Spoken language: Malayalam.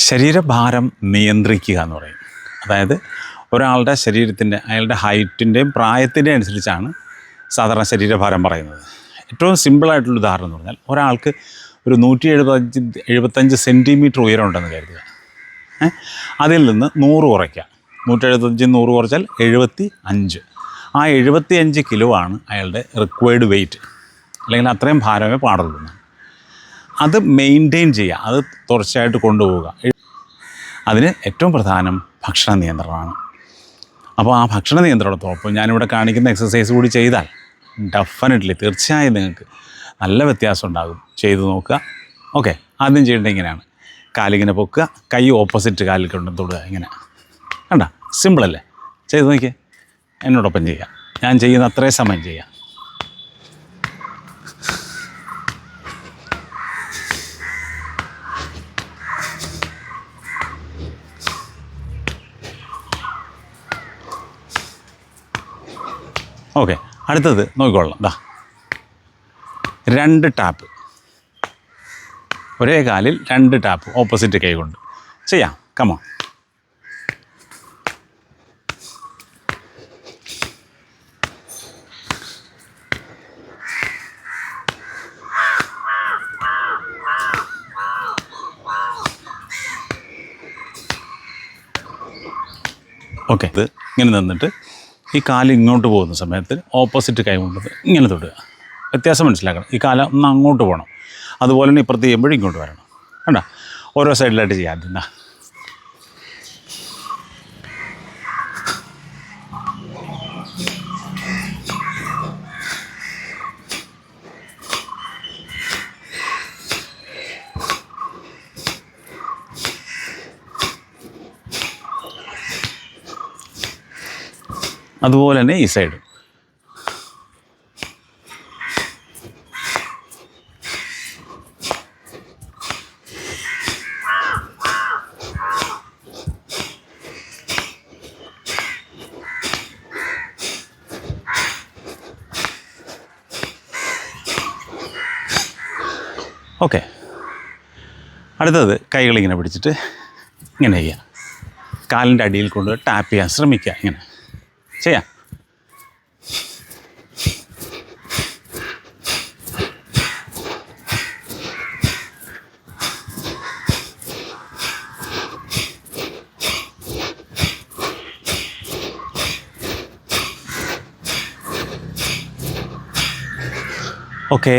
ശരീരഭാരം നിയന്ത്രിക്കുക എന്ന് പറയും. അതായത് ഒരാളുടെ ശരീരത്തിന്റെ അയാളുടെ ഹൈറ്റിന്റെയും പ്രായത്തിന്റെയും അനുസരിച്ചാണ് സാധാരണ ശരീരഭാരം പറയുന്നത്. ഏറ്റവും സിമ്പിളായിട്ടുള്ള ഉദാഹരണം എന്ന് പറഞ്ഞാൽ ഒരാൾക്ക് ഒരു നൂറ്റി എഴുപത്തഞ്ച് എഴുപത്തഞ്ച് സെന്റിമീറ്റർ ഉയരമുണ്ടെന്ന് കരുതുക. അതിൽ നിന്ന് നൂറ് കുറയ്ക്കുക. നൂറ്റി എഴുപത്തഞ്ച് നൂറ് കുറച്ചാൽ എഴുപത്തി അഞ്ച് ആ എഴുപത്തി അഞ്ച് കിലോ ആണ് അയാളുടെ റിക്വയർഡ് വെയിറ്റ് അല്ലെങ്കിൽ അത്രയും ഭാരമേ പാടുള്ളൂ. അത് മെയിന്റെയിൻ ചെയ്യുക. അത് തുടർച്ചയായിട്ട് കൊണ്ടുപോവുക. അതിന് ഏറ്റവും പ്രധാനം ഭക്ഷണ നിയന്ത്രണമാണ്. അപ്പോൾ ആ ഭക്ഷണ നിയന്ത്രണത്തോടൊപ്പം ഞാനിവിടെ കാണിക്കുന്ന എക്സസൈസ് കൂടി ചെയ്താൽ ഡെഫിനറ്റ്ലി തീർച്ചയായും നിങ്ങൾക്ക് നല്ല വ്യത്യാസം ഉണ്ടാകും. ചെയ്തു നോക്കുക. ഓക്കെ ആദ്യം ചെയ്യേണ്ടത് ഇങ്ങനെയാണ്. കാലിങ്ങനെ പൊക്കുക. കൈ ഓപ്പോസിറ്റ് കാലിൽ കൊണ്ട് തൊടുക. ഇങ്ങനെ. കണ്ട? സിമ്പിളല്ലേ ചെയ്ത് നോക്കിയേ. എന്നോടൊപ്പം ചെയ്യുക. ഞാൻ ചെയ്യുന്ന അത്രയും സമയം ചെയ്യാം ഓക്കെ അടുത്തത് നോക്കിക്കൊള്ളാം. ദാ. രണ്ട് ടാപ്പ്. ഒരേ കാലിൽ രണ്ട് ടാപ്പ് ഓപ്പോസിറ്റ് കൈ കൊണ്ട് ചെയ്യാം കമോ ഓക്കെ ഇത് ഇങ്ങനെ നിന്നിട്ട് ഈ കാൽ ഇങ്ങോട്ട് പോകുന്ന സമയത്ത് ഓപ്പോസിറ്റ് കൈ കൊണ്ടത് ഇങ്ങനെ തൊടുക. വ്യത്യാസം മനസ്സിലാക്കണം. ഈ കാല ഒന്ന് അങ്ങോട്ട് പോകണം അതുപോലെ തന്നെ ഇപ്പുറത്ത് ചെയ്യുമ്പോഴും ഇങ്ങോട്ട് വരണം. വേണ്ട ഓരോ സൈഡിലായിട്ട് ചെയ്യാം. ആദ്യം അതുപോലെ തന്നെ ഈ സൈഡ് ഓക്കെ അടുത്തത് കൈകളിങ്ങനെ പിടിച്ചിട്ട് ഇങ്ങനെ ചെയ്യുക കാലിന്റെ അടിയിൽ കൊണ്ട് ടാപ്പ് ചെയ്യാൻ ശ്രമിക്കുക ഇങ്ങനെ. ചെയ്യാം ഓക്കെ